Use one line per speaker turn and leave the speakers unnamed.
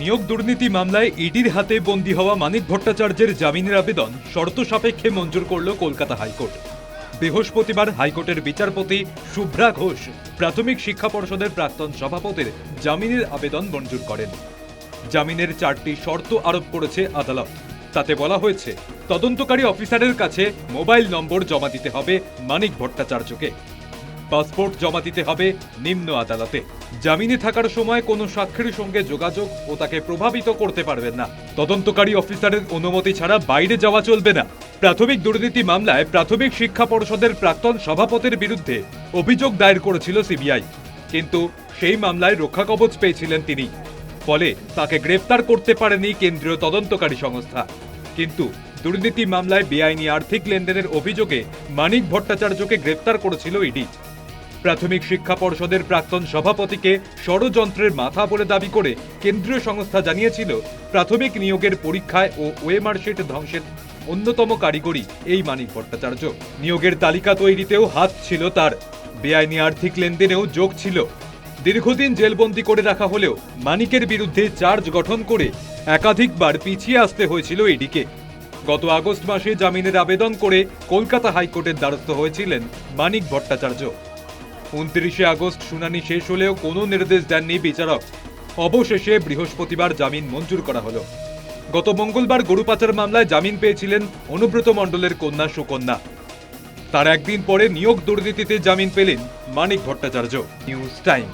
নিয়োগ দুর্নীতি মামলায় ইডির হাতে বন্দী হওয়া মানিক ভট্টাচার্যের জামিনের আবেদন শর্ত সাপেক্ষে মঞ্জুর করল কলকাতা হাইকোর্ট। বৃহস্পতিবার হাইকোর্টের বিচারপতি শুভ্রা ঘোষ প্রাথমিক শিক্ষা পর্ষদের প্রাক্তন সভাপতির জামিনের আবেদন মঞ্জুর করেন। জামিনের চারটি শর্ত আরোপ করেছে আদালত। তাতে বলা হয়েছে, তদন্তকারী অফিসারের কাছে মোবাইল নম্বর জমা দিতে হবে মানিক ভট্টাচার্যকে। পাসপোর্ট জমা দিতে হবে নিম্ন আদালতে। জামিনে থাকার সময় কোনো সাক্ষীর সঙ্গে যোগাযোগ ও তাকে প্রভাবিত করতে পারবেন না। তদন্তকারী অফিসারের অনুমতি ছাড়া বাইরে যাওয়া চলবে না। প্রাথমিক দুর্নীতি মামলায় প্রাথমিক শিক্ষা পর্ষদের প্রাক্তন সভাপতির বিরুদ্ধে অভিযোগ দায়ের করেছিল সিবিআই। কিন্তু সেই মামলায় রক্ষা কবচ পেয়েছিলেন তিনি। ফলে তাকে গ্রেফতার করতে পারেনি কেন্দ্রীয় তদন্তকারী সংস্থা। কিন্তু দুর্নীতি মামলায় বেআইনি আর্থিক লেনদেনের অভিযোগে মানিক ভট্টাচার্যকে গ্রেফতার করেছিল ইডি। প্রাথমিক শিক্ষা পর্ষদের প্রাক্তন সভাপতিকে ষড়যন্ত্রের মাথা বলে দাবি করে কেন্দ্রীয় সংস্থা জানিয়েছিল, প্রাথমিক নিয়োগের পরীক্ষায় ও ওয়েমার্কশিট ধ্বংসের অন্যতম কারিগরি এই মানিক ভট্টাচার্য। নিয়োগের তালিকা তৈরিতেও হাত ছিল তার। বেআইনি আর্থিক লেনদেনেও যোগ ছিল। দীর্ঘদিন জেলবন্দি করে রাখা হলেও মানিকের বিরুদ্ধে চার্জ গঠন করে একাধিকবার পিছিয়ে আসতে হয়েছিল ইডিকে গত আগস্ট মাসে জামিনের আবেদন করে কলকাতা হাইকোর্টের দ্বারস্থ হয়েছিলেন মানিক ভট্টাচার্য। উনত্রিশে আগস্ট শুনানি শেষ হলেও কোনো নির্দেশ দেননি বিচারক। অবশেষে বৃহস্পতিবার জামিন মঞ্জুর করা হলো। গত মঙ্গলবার গরু পাচার মামলায় জামিন পেয়েছিলেন অনুব্রত মণ্ডলের কন্যা সুকন্যা। তার একদিন পরে নিয়োগ দুর্নীতিতে জামিন পেলেন মানিক ভট্টাচার্য। News time.